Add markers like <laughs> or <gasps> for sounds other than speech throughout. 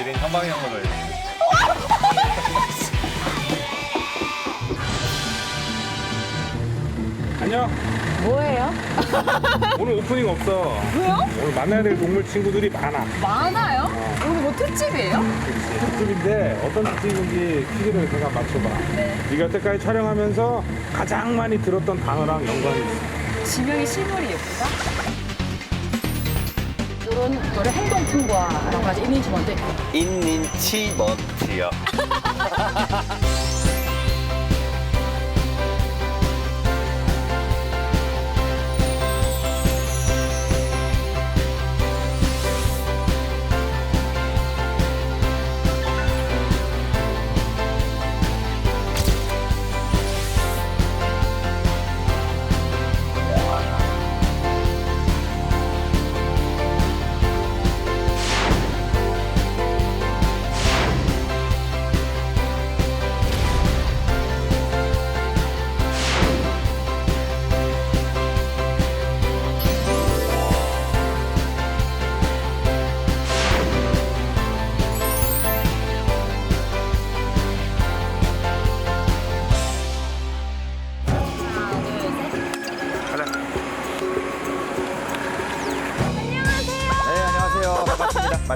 기린 한방향으로 안녕. 뭐예요? 오늘 오프닝 없어. 왜요? 오늘 만나야 될 동물 친구들이 많아. 많아요? 오늘 뭐 특집이에요? 특집인데 어떤 특집인지 퀴즈를 내가 맞춰봐. 네. 네가 여태까지 촬영하면서 가장 많이 들었던 단어랑 연관이 있어. 지명이 실물이 예쁘다? 이런 노래 행동풍과 여러 가지 이미지먼트 인민치먼트요. <laughs>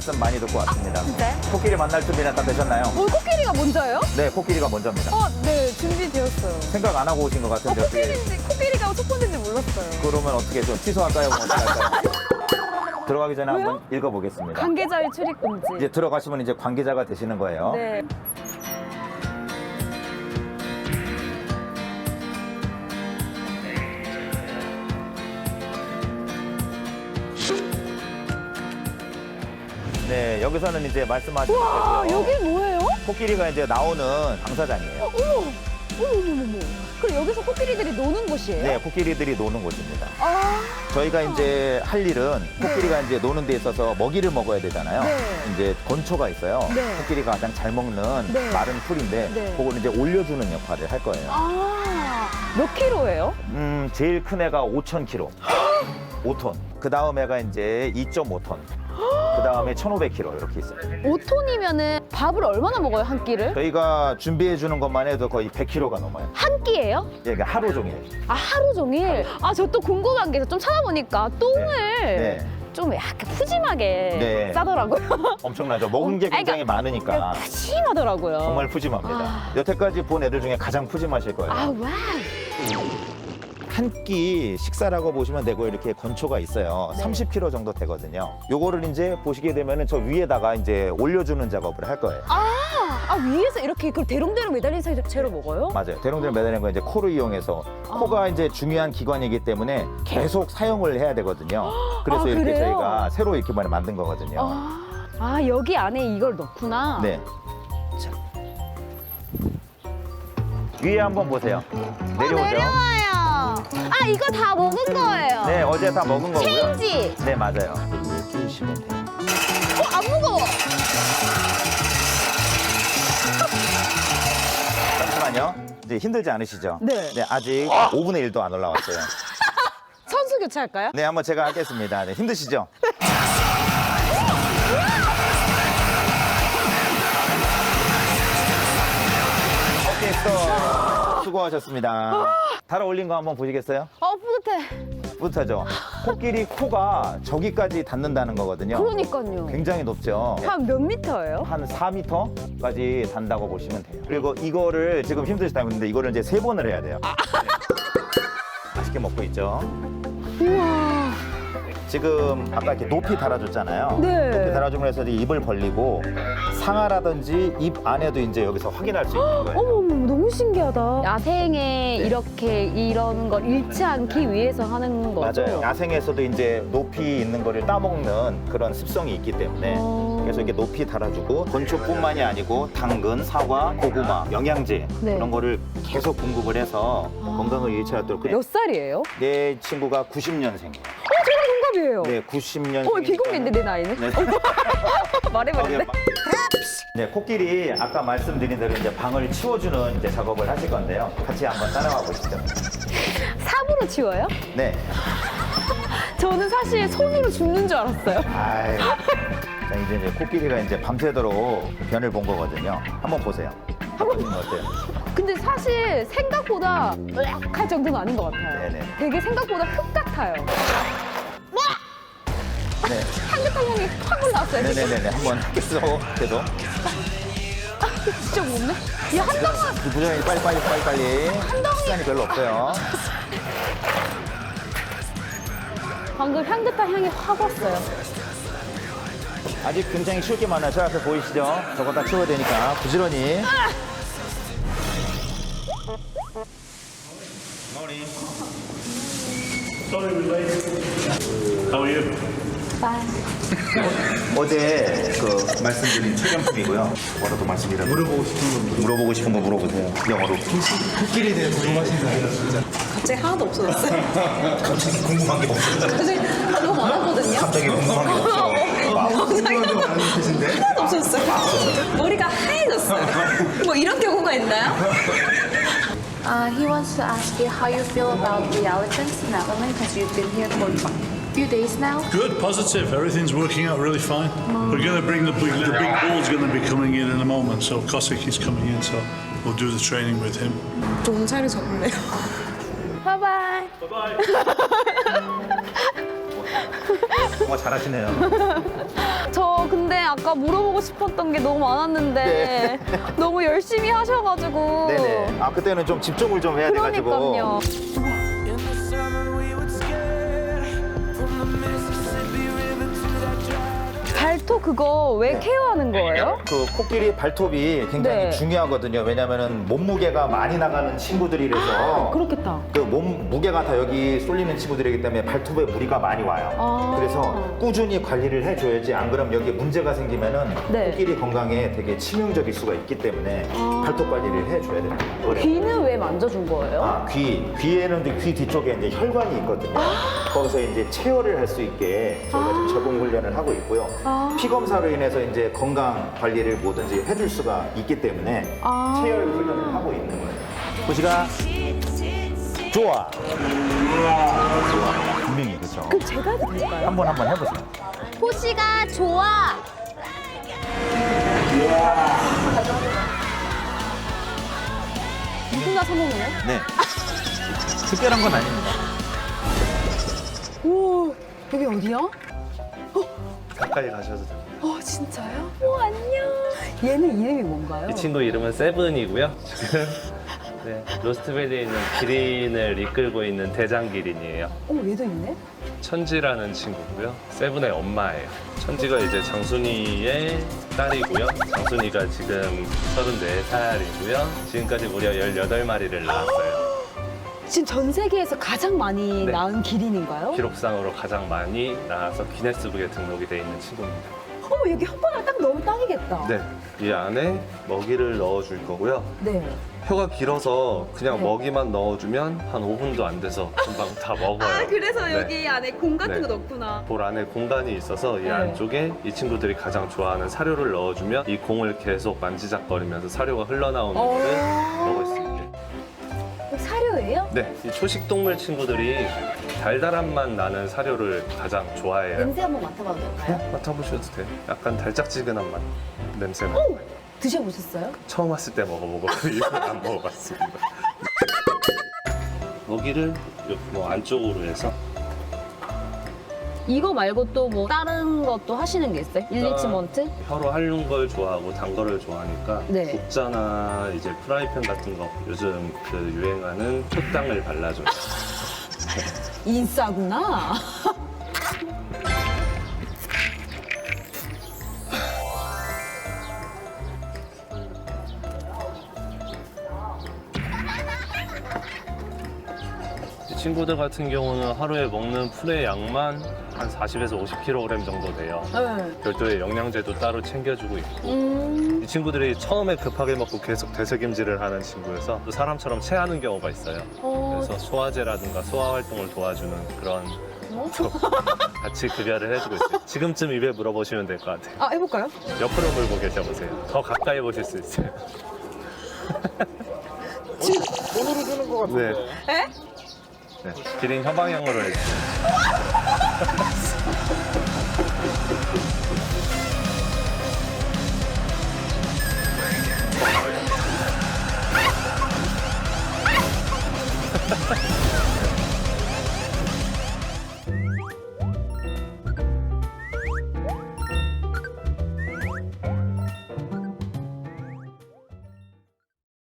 말씀 많이 듣고 왔습니다. 진짜요? 코끼리 만날 준비는 다 되셨나요? 어, 코끼리가 먼저예요? 네, 코끼리가 먼저입니다. 어, 네, 준비되었어요. 생각 안 하고 오신 것 어, 같은데 어떻게 코끼리인지, 코끼리가 첫 번째인지 몰랐어요. 그러면 어떻게 좀 취소할까요? 뭐 어떻게 할까요? <laughs> 들어가기 전에 한번 읽어보겠습니다. 관계자의 출입 금지. 이제 들어가시면 이제 관계자가 되시는 거예요. 네. 네, 여기서는 이제 말씀하신 와, 대로 여기 뭐예요? 코끼리가 이제 나오는 방사장이에요. 어머, 어머머머. 그럼 여기서 코끼리들이 노는 곳이에요? 네, 코끼리들이 노는 곳입니다. 아, 저희가 이제 할 일은 코끼리가 이제 노는 데 있어서 먹이를 먹어야 되잖아요. 네. 이제 건초가 있어요. 네. 코끼리가 가장 잘 먹는 네. 마른 풀인데 네. 그걸 이제 올려주는 역할을 할 거예요. 아, 몇 킬로예요? 음, 제일 큰 애가 5,000kg. <gasps> 5톤. 그 다음 애가 이제 2.5톤. 그 다음에 1,500kg 이렇게 있어요. 5톤이면은 밥을 얼마나 먹어요, 한 끼를? 저희가 준비해 주는 것만 해도 거의 100kg가 넘어요. 한 끼예요? 예, 그러니까 하루 종일. 아, 하루 종일? 아, 저 또 궁금한 게 좀 찾아보니까 똥을 네. 좀 약간 푸짐하게 네. 싸더라고요. 엄청나죠. 먹은 게 굉장히 많으니까 푸짐하더라고요. 정말 푸짐합니다. 아. 여태까지 본 애들 중에 가장 푸짐하실 거예요. 아, 와. 한 끼 식사라고 보시면 되고 이렇게 건초가 있어요. 네. 30kg 정도 되거든요. 요거를 이제 보시게 되면은 저 위에다가 이제 올려주는 작업을 할 거예요. 아, 아, 위에서 이렇게 그 대롱대롱 매달린 채로 먹어요? 맞아요. 대롱대롱 매달리는 건 이제 코를 이용해서 코가 이제 중요한 기관이기 때문에 계속 사용을 해야 되거든요. <gasps> 그래서 아, 이렇게 그래요? 저희가 새로 이렇게 많이 만든 거거든요. 아, 아, 여기 안에 이걸 넣구나. 네. 자. 위에 한번 보세요. 내려오죠. 어, 내려와요. 아, 이거 다 먹은 거예요. 네, 어제 다 먹은 거고요. 체인지. 네, 맞아요. 끼시면 돼요. 어, 안 무거워. 잠시만요. 이제 힘들지 않으시죠? 네. 아직 5분의 1도 안 올라왔어요. <laughs> 선수 교체할까요? 네, 한번 제가 하겠습니다. 네, 힘드시죠? 오케이, 스톱. 수고하셨습니다. 달아 올린 거 한번 보시겠어요? 어, 뿌듯해. 뿌듯하죠? 코끼리 코가 저기까지 닿는다는 거거든요. 그러니까요. 굉장히 높죠. 한 몇 미터예요? 한 4m까지 단다고 보시면 돼요. 그리고 이거를 지금 힘드시다고 했는데 이거를 이제 세 번을 해야 돼요. 네. 맛있게 먹고 있죠. 우와. 지금 아까 이렇게 높이 달아줬잖아요. 네. 높이 달아주고 해서 이제 입을 벌리고 상하라든지 입 안에도 이제 여기서 확인할 수 있는 거예요. 어머, 어머, 너무 신기하다. 야생에 이렇게 이런 걸 잃지 않기 위해서 하는 거죠? 맞아요. 야생에서도 이제 높이 있는 거를 따먹는 그런 습성이 있기 때문에 어. 그래서 이렇게 높이 달아주고 건초뿐만이 아니고 당근, 사과, 고구마, 영양제 네. 이런 거를 계속 공급을 해서 건강을 유지하도록 그래. 몇 살이에요? 어, 내 친구가 90년생이에요. 저랑 동갑이에요. 네, 90년. 어, 비공개인데 내 나이는? 네. <laughs> 말해버렸네. 네, 코끼리 아까 말씀드린 대로 이제 방을 치워주는 이제 작업을 하실 건데요. 같이 한번 따라와 보시죠. 삽으로 치워요? 네. <laughs> 저는 사실 손으로 줍는 줄 알았어요. 아이, 자, 이제, 이제 코끼리가 이제 밤새도록 변을 본 거거든요. 한번 보세요. 한번 어때요? 근데 사실 생각보다 으악 할 정도는 아닌 것 같아요. 네네. 되게 생각보다 흙 같아요. 네. 향이 확 올라왔어요. 지금. 네네네네. 한번 해보세요. 계속. 진짜 못네? 야, 한 방울 이 부장님 빨리 빨리 빨리 빨리. 시간이 별로 없어요. 방금 향긋한 향이 확 왔어요. 아직 굉장히 쉬울 게 많아요. 저 앞에 보이시죠? 저거 다 치워야 되니까 부지런히. How are you? 어제 그 말씀드린 체험품이고요. 뭐라도 말씀이라도 물어보고 싶은 거 물어보고 싶은 거 물어보세요. 영어로. 코끼리에 대해 궁금하신가요, 진짜? 갑자기 하나도 없어졌어요. <laughs> 갑자기 궁금한 게 없어요. 갑자기 너무 많았거든요. 갑자기 궁금한 게 없어. <laughs> 궁금한 게 많은 계신데? 하나도 없어졌어요. 머리가 하얘졌어요. 뭐 이런 경우가 있나요? Uh, he wants to ask you how you feel about the elephants in Netherlands because you've been here for a few days now. Good, positive. Everything's working out really fine. We're going to bring the big, the big bull's going to be coming in in a moment. So Cossack is coming in, so we'll do the training with him. 경찰이 잡을래요. 바이바이. 정말 잘하시네요. 저 근데 아까 물어보고 싶었던 게 너무 많았는데 너무 열심히 하셔가지고. 네네. 아 그때는 좀 집중을 좀 해야 돼가지고. 그러니까요. 발톱 그거 왜 케어하는 거예요? 그 코끼리 발톱이 굉장히 네. 중요하거든요. 왜냐면은 몸무게가 많이 나가는 친구들이라서 그렇겠다. 그 몸 무게가 다 여기 쏠리는 친구들이기 때문에 발톱에 무리가 많이 와요. 아. 그래서 꾸준히 관리를 해줘야지 안 그러면 여기에 문제가 생기면은 네. 코끼리 건강에 되게 치명적일 수가 있기 때문에 발톱 관리를 해줘야 됩니다. 아. 귀는 왜 만져준 거예요? 아, 귀. 귀에는 이제 귀 뒤쪽에 이제 혈관이 있거든요. 거기서 이제 체열을 할 수 있게 저희가 좀 적응 훈련을 하고 있고요. 피 검사로 인해서 이제 건강 관리를 뭐든지 해줄 수가 있기 때문에 아. 체열 훈련을 하고 있는 거예요. 호시가 좋아. 분명히 그렇죠. 그럼 제가 해도 될까요? 한번 한번 해보세요. 호시가 좋아. 누구나 성공해요? 네. 특별한 건 아닙니다. 오, 여기 어디야? 가까이 가셔도 됩니다. 어, 진짜요? 오, 안녕. 얘는 이름이 뭔가요? 이 친구 이름은 세븐이고요. 지금 네, 로스트밸리에 있는 기린을 이끌고 있는 대장 기린이에요. 어, 얘도 있네? 천지라는 친구고요. 세븐의 엄마예요. 천지가 이제 장순이의 딸이고요. 장순이가 지금 34살이고요. 지금까지 무려 18마리를 낳았어요. 지금 전 세계에서 가장 많이 네. 낳은 기린인가요? 기록상으로 가장 많이 낳아서 기네스북에 등록이 돼 있는 친구입니다. 어머, 여기 혓바닥 딱 넣으면 딱이겠다. 네, 이 안에 먹이를 넣어줄 거고요. 네. 혀가 길어서 그냥 네. 먹이만 넣어주면 한 5분도 안 돼서 금방 다 먹어요. 아, 그래서 네. 여기 안에 공 같은 네. 거 넣구나. 볼 안에 공간이 있어서 이 네. 안쪽에 이 친구들이 가장 좋아하는 사료를 넣어주면 이 공을 계속 만지작거리면서 사료가 흘러나오는 어. 거를 네, 이 초식 동물 친구들이 달달한 맛 나는 사료를 가장 좋아해요. 냄새 한번 맡아봐도 될까요? 네, 맡아보셔도 돼요. 약간 달짝지근한 맛 냄새나. 드셔보셨어요? 처음 왔을 때 먹어보고 <laughs> 이건 안 먹어봤습니다. <laughs> 먹이를 요- 뭐 안쪽으로 해서 이거 말고 또 뭐 다른 것도 하시는 게 있어요? 일리치먼트? 혀로 핥는 걸 좋아하고 단 거를 좋아하니까 네. 국자나 이제 프라이팬 같은 거 요즘 그 유행하는 초당을 발라줘요. 인싸구나. 친구들 같은 경우는 하루에 먹는 풀의 양만 한 40에서 50kg 정도 돼요. 네. 별도의 영양제도 따로 챙겨주고 있고 음. 이 친구들이 처음에 급하게 먹고 계속 되새김질을 하는 친구여서 또 사람처럼 체하는 경우가 있어요. 어, 그래서 소화제라든가 소화 활동을 도와주는 그런 어? <laughs> 또 같이 급여를 해주고 있어요. 지금쯤 입에 물어보시면 될 것 같아요. 아, 해볼까요? 옆으로 물고 계셔보세요. 더 가까이 보실 수 있어요. 손으로 주는 것 같은데. 네. 에? 네. 기린 혀방향으로 해주세요. <laughs>